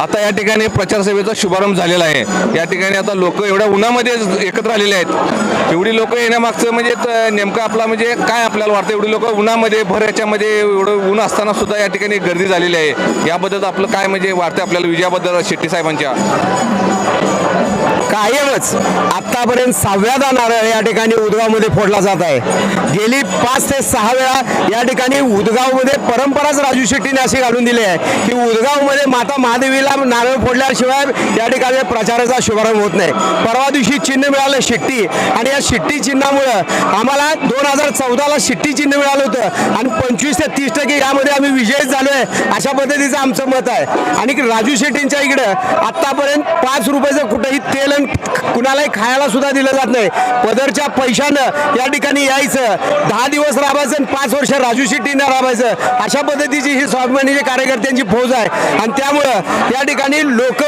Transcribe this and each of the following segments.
आता या ठिकाणी प्रचार सेवेचा शुभारंभ झालेला आहे. या ठिकाणी आता लोक एवढ्या उन्हामध्ये एकत्र आलेले आहेत. एवढी लोक येण्यामागचं म्हणजे नेमकं आपला म्हणजे काय आपल्याला वाटतं? एवढी लोक उन्हामध्ये भर याच्यामध्ये एवढं ऊन असताना सुद्धा या ठिकाणी गर्दी झालेली आहे. याबद्दल आपलं काय म्हणजे वाटतं आपल्याला विजयाबद्दल शेट्टी साहेबांच्या? कायमच आत्तापर्यंत सहाव्यादा नारळ या ठिकाणी उदगावमध्ये फोडला जात आहे. गेली पाच ते सहा वेळा या ठिकाणी उदगावमध्ये परंपराच राजू शेट्टीने अशी घालून दिली आहे की उदगावमध्ये माता महादेवीला नारळ फोडल्याशिवाय या ठिकाणी प्रचाराचा शुभारंभ होत नाही. परवा दिवशी चिन्ह मिळालं शिट्टी आणि या शिट्टी चिन्हामुळं आम्हाला दोन हजार चौदाला शिट्टी चिन्ह मिळालं होतं आणि पंचवीस ते तीस टक्के यामध्ये आम्ही विजयी झालो आहे अशा पद्धतीचं आमचं मत आहे. आणि राजू शेट्टींच्या इकडं आत्तापर्यंत पाच रुपयाचं कुठंही तेल कुणालाही खायला सुद्धा दिलं जात नाही. पदरच्या पैशानं या ठिकाणी यायचं. दहा दिवस राबायचं आणि पाच वर्ष राजू शेट्टींना राबायचं. अशा पद्धतीची ही स्वाभिमानीचे कार्यकर्त्यांची फौज आहे. आणि त्यामुळं या ठिकाणी लोक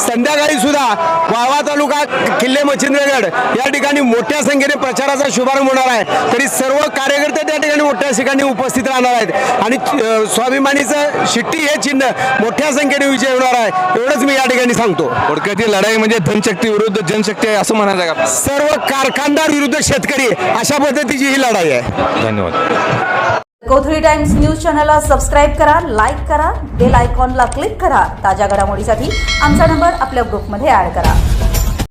संध्याकाळी सुद्धा वाळवा तालुका किल्ले मच्छिंद्रगड या ठिकाणी मोठ्या संख्येने प्रचाराचा शुभारंभ होणार आहे. तरी सर्व कार्य मोठ्या ठिकाणी उपस्थित राहणार आहेत. आणि स्वाभिमानीचं शिट्टी हे चिन्ह मोठ्या संख्येने विजय होणार आहे एवढंच मी या ठिकाणी सांगतो. थोडक्यात ही लढाई म्हणजे धनशक्ती विरुद्ध जनशक्ती आहे असं म्हणायचं का? सर्व कारखानदार विरुद्ध शेतकरी अशा पद्धतीची ही लढाई आहे. धन्यवाद. कोथळी टाइम्स न्यूज चॅनलला सबस्क्राईब करा लाईक करा बेल आयकॉनला क्लिक करा. ताज्या घडामोडीसाठी आमचा नंबर आपल्या ग्रुपमध्ये ऍड करा.